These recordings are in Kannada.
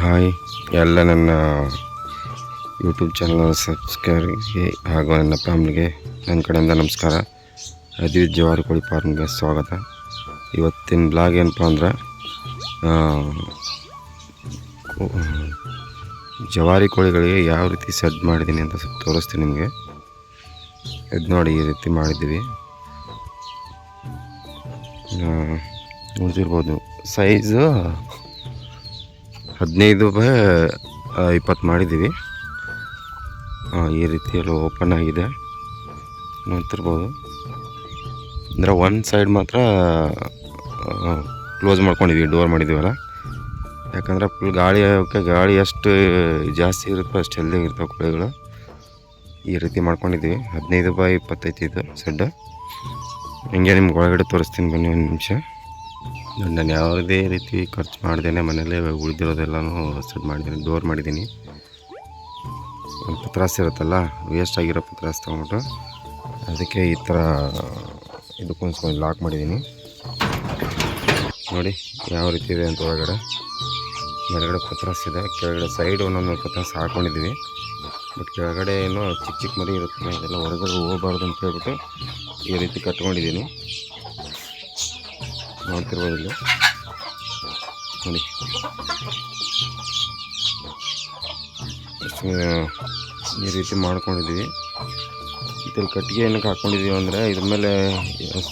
ಹಾಯ್, ಎಲ್ಲ ನನ್ನ ಯೂಟ್ಯೂಬ್ ಚಾನಲ್ ಸಬ್ಸ್ಕ್ರೈಬ್ಗೆ ಹಾಗೂ ನನ್ನ ಫ್ಯಾಮ್ಲಿಗೆ ನನ್ನ ಕಡೆಯಿಂದ ನಮಸ್ಕಾರ. ಅದೇ ಜವಾರಿ ಕೋಳಿ ಫಾರ್ಮ್ಗೆ ಸ್ವಾಗತ. ಇವತ್ತಿನ ಬ್ಲಾಗ್ ಏನಪ್ಪ ಅಂದ್ರೆ ಜವಾರಿ ಕೋಳಿಗಳಿಗೆ ಯಾವ ರೀತಿ ಸೆಡ್ ಮಾಡಿದ್ದೀನಿ ಅಂತ ಸ್ವಲ್ಪ ತೋರಿಸ್ತೀನಿ ನಿಮಗೆ. ಇದು ನೋಡಿ ಈ ರೀತಿ ಮಾಡಿದ್ದೀವಿ. ನೋಡ್ತಿರ್ಬೋದು. ಸೈಜು ಹದಿನೈದು ಬೈ ಇಪ್ಪತ್ತು ಮಾಡಿದ್ದೀವಿ. ಈ ರೀತಿಯಲ್ಲಿ ಓಪನ್ ಆಗಿದೆ. ನೋಡ್ತಿರ್ಬೋದು. ಅಂದರೆ ಒನ್ ಸೈಡ್ ಮಾತ್ರ ಕ್ಲೋಸ್ ಮಾಡ್ಕೊಂಡಿದ್ವಿ, ಡೋರ್ ಮಾಡಿದ್ದೀವಲ್ಲ ಯಾಕಂದರೆ ಫುಲ್ ಗಾಳಿ ಅವಕ್ಕೆ ಗಾಳಿ ಎಷ್ಟು ಜಾಸ್ತಿ ಇರುತ್ತೋ ಅಷ್ಟು ಹೆಲ್ದಿ ಇರ್ತವೆ ಕೋಳಿಗಳು. ಈ ರೀತಿ ಮಾಡ್ಕೊಂಡಿದ್ದೀವಿ ಹದಿನೈದು ಬೈ, ಇಪ್ಪತ್ತೈದು ಇದು ಸೆಡ್ಡು ಹಿಂಗೆ ನಿಮ್ಗೆ ಒಳಗಡೆ ತೋರಿಸ್ತೀನಿ ಬನ್ನಿ ಒಂದು ನಿಮಿಷ. ನಾನು ಯಾವುದೇ ರೀತಿ ಖರ್ಚು ಮಾಡ್ದೇನೆ ಮನೇಲೇ ಉಳಿದಿರೋದೆಲ್ಲನೂ ಸೆಟ್ ಮಾಡಿದ್ದೀನಿ ಡೋರ್ ಮಾಡಿದ್ದೀನಿ. ಪತ್ರಾಸ್ ಇರುತ್ತಲ್ಲ ವೇಸ್ಟ್ ಆಗಿರೋ ಪತ್ರಾಸ್ ತೊಗೊಂಬಿಟ್ಟು ಅದಕ್ಕೆ ಈ ಥರ ಇದು ಲಾಕ್ ಮಾಡಿದ್ದೀನಿ. ನೋಡಿ, ಯಾವ ರೀತಿ ಇದೆ ಅಂತ ಒಳಗಡೆ. ಮೇಲ್ಗಡೆ ಪತ್ರಾಸ್ ಇದೆ, ಕೆಳಗಡೆ ಸೈಡ್ ಒಂದೊಂದು ಪತ್ರಾಸ್ ಹಾಕ್ಕೊಂಡಿದ್ದೀವಿ ಬಟ್ ಕೆಳಗಡೆ ಏನೋ ಚಿಕ್ಕ ಚಿಕ್ಕ ಮರಿ ಇರುತ್ತೆ, ಇದೆಲ್ಲ ಹೊರಗಡೆ ಹೋಗಬಾರ್ದು ಅಂತ ಹೇಳ್ಬಿಟ್ಟು ಈ ರೀತಿ ಕಟ್ಕೊಂಡಿದ್ದೀನಿ. ನೋಡಿ. ಈ ರೀತಿ ಮಾಡ್ಕೊಂಡಿದ್ದೀವಿ. ಇದ್ರಲ್ಲಿ ಕಟ್ಟಿಗೆ ಏನಕ್ಕೆ ಹಾಕ್ಕೊಂಡಿದ್ದೀವಿ ಅಂದರೆ, ಇದ್ರ ಮೇಲೆ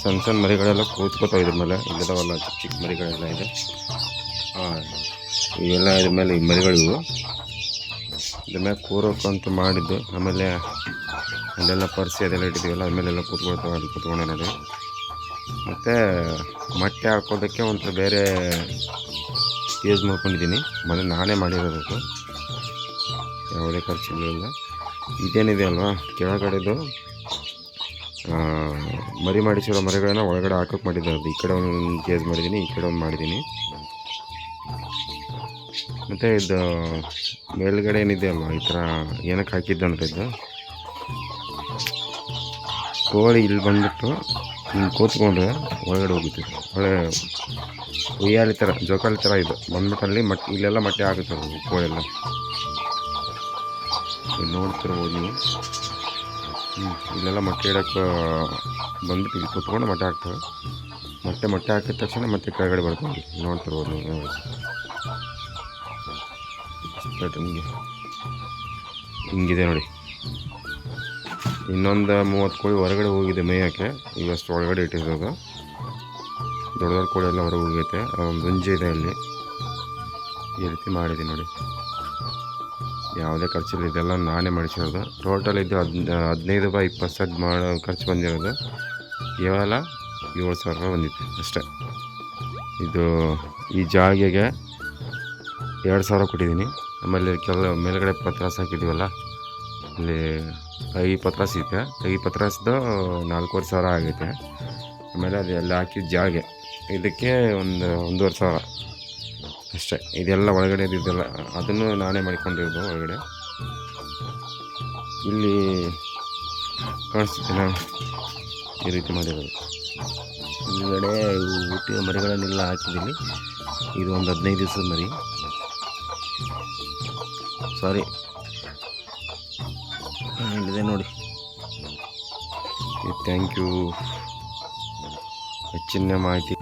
ಸಣ್ಣ ಸಣ್ಣ ಮರಿಗಳೆಲ್ಲ ಕೂತ್ಕೋತಾವೆ ಇದ್ರ ಮೇಲೆ, ಇಲ್ಲದವಲ್ಲ, ಚಿಕ್ಕ ಚಿಕ್ಕ ಮರಿಗಳೆಲ್ಲ ಇದೆ. ಹಾಂ ಇವೆಲ್ಲ ಇದ್ರ ಮೇಲೆ ಈ ಮರಿಗಳಿವು ಇದ್ರ ಮೇಲೆ ಕೂರೋಕ್ಕಂತ ಮಾಡಿದ್ದು. ಆಮೇಲೆ ಅಲ್ಲೆಲ್ಲ ಪರ್ಸಿ ಅದೆಲ್ಲ ಇಟ್ಟಿದ್ದೀವಲ್ಲ ಅದ್ರ ಮೇಲೆಲ್ಲ ಕೂತ್ಕೊಳ್ತಾವೆ ಅಲ್ಲಿ ಕೂತ್ಕೊಂಡೆ ನೋಡಿ ಮತ್ತು ಮೊಟ್ಟೆ ಹಾಕೋದಕ್ಕೆ ಒಂಥರ ಬೇರೆ ಯೂಸ್ ಮಾಡ್ಕೊಂಡಿದ್ದೀನಿ. ಮನೆ ನಾನೇ ಮಾಡಿರೋದು ಅದು. ಯಾವುದೇ ಖರ್ಚಿಲ್ಲ ಇದೇನಿದೆ ಅಲ್ವಾ? ಕೆಳಗಡೆದು ಮರಿ ಮಾಡಿಸಿರೋ ಮರಿಗಳನ್ನ ಒಳಗಡೆ ಹಾಕೋಕೆ ಮಾಡಿದ್ದೆ ಅದು. ಈ ಕಡೆ ಒಂದು ಕೇಸ್ ಮಾಡಿದ್ದೀನಿ, ಈ ಕಡೆ ಒಂದು ಮಾಡಿದ್ದೀನಿ. ಮತ್ತು ಇದು ಮೇಲ್ಗಡೆ ಏನಿದೆ ಅಲ್ವಾ? ಈ ಥರ ಏನಕ್ಕೆ ಹಾಕಿದ್ದಂದ್ರೆ ಇದು ಕೋಳಿ ಇಲ್ಲಿ ಬಂದ್ಬಿಟ್ಟು ಹಿಂಗೆ ಕೂತ್ಕೊಂಡ್ರೆ ಒಳಗಡೆ ಹೋಗುತ್ತೆ ಒಳ್ಳೆ ಉಯ್ಯಾಲಿ ಥರ ಜೋಕಾಲಿ ಥರ ಇದು. ಬಂದ್ಬಿಟ್ಟು ಅಲ್ಲಿ ಮಟ್, ಇಲ್ಲೆಲ್ಲ ಮಟ್ಟಿ ಆಗುತ್ತೆ ಕೋಳಿ ಕೋಳೆಲ್ಲ. ಇಲ್ಲಿ ನೋಡ್ತಿರ್ಬೋದು ನೀವು. ಹ್ಞೂ ಇಲ್ಲೆಲ್ಲ ಮೊಟ್ಟೆ ಇಡೋಕ್ಕೆ, ಬಂದ್ಬಿಟ್ಟು ಇಲ್ಲಿ ಕೂತ್ಕೊಂಡು ಮೊಟ್ಟೆ ಹಾಕ್ತವೆ ಮೊಟ್ಟೆ ಮೊಟ್ಟೆ ಹಾಕಿದ ತಕ್ಷಣ ಮತ್ತೆ ಕೆಳಗಡೆ ಬರ್ತೀವಿ ನೋಡ್ತಿರ್ಬೋದು ನೀವು. ಹಿಂಗೆ ಹಿಂಗಿದೆ ನೋಡಿ. ಇನ್ನೊಂದು ಮೂವತ್ತು ಕೋಳಿ ಹೊರಗಡೆ ಹೋಗಿದೆ ಮೇಯೋಕ್ಕೆ. ಇವಷ್ಟು ಒಳಗಡೆ ಇಟ್ಟಿರೋದು. ದೊಡ್ಡ ದೊಡ್ಡ ಕೋಳಿ ಎಲ್ಲ ಹೊರಗೆ ಹೋಗೈತೆ. ಗುಂಜಿ ಇದೆ ಅಲ್ಲಿ. ಈ ರೀತಿ ಮಾಡಿದ್ದೀನಿ ನೋಡಿ. ಯಾವುದೇ ಖರ್ಚಿಲ್ಲ. ಇದೆಲ್ಲ ನಾನೇ ಮಾಡಿಸಿರೋದು. ಟೋಟಲ್ ಇದು ಹದ್, ಹದಿನೈದು ಬೈ ಇಪ್ಪತ್ತು ಸೆಟ್ ಮಾಡೋ, ಖರ್ಚು ಬಂದಿರೋದು. ಕೇವಲ ಏಳು ಸಾವಿರ ರೂಪಾಯಿ ಬಂದಿತ್ತು ಅಷ್ಟೇ. ಇದು ಈ ಜಾಗೆಗೆ ಎರಡು ಸಾವಿರ ಕೊಟ್ಟಿದ್ದೀನಿ. ಆಮೇಲೆ ಕೆಲ, ಮೇಲುಗಡೆ ಪತ್ರಾಸ ಹಾಕಿದ್ದೀವಲ್ಲ ಅಲ್ಲಿ ಕೈ ಪತ್ರಾಸ್ ಐತೆ ಕೈ ಪತ್ರಾಸ್ದು ನಾಲ್ಕೂವರೆ ಸಾವಿರ ಆಗೈತೆ ಆಮೇಲೆ ಅದು ಎಲ್ಲ ಹಾಕಿದ ಜಾಗೆ. ಇದಕ್ಕೆ ಒಂದು ಒಂದೂವರೆ ಸಾವಿರ. ಅಷ್ಟೇ. ಇದೆಲ್ಲ ಒಳಗಡೆ ಇದೆಲ್ಲ, ಅದನ್ನು ನಾನೇ ಮಾಡಿಕೊಂಡಿರೋದು ಒಳಗಡೆ. ಇಲ್ಲಿ ಕಾಣಿಸ್ತಿದ್ದೀನ ಈ ರೀತಿ ಮಾಡಿರೋದು. ಹಿಂದ್ಗಡೆ ಊಟ ಮರಿಗಳನ್ನೆಲ್ಲ ಹಾಕಿದ್ದೀನಿ. ಇದು ಒಂದು ಹದಿನೈದು ದಿವಸದ ಮರಿ. ಸಾರಿ ಇಲ್ಲಿದೆ ನೋಡಿ. ಥ್ಯಾಂಕ್ ಯು ಹೆಚ್ಚಿನ ಮಾಹಿತಿ.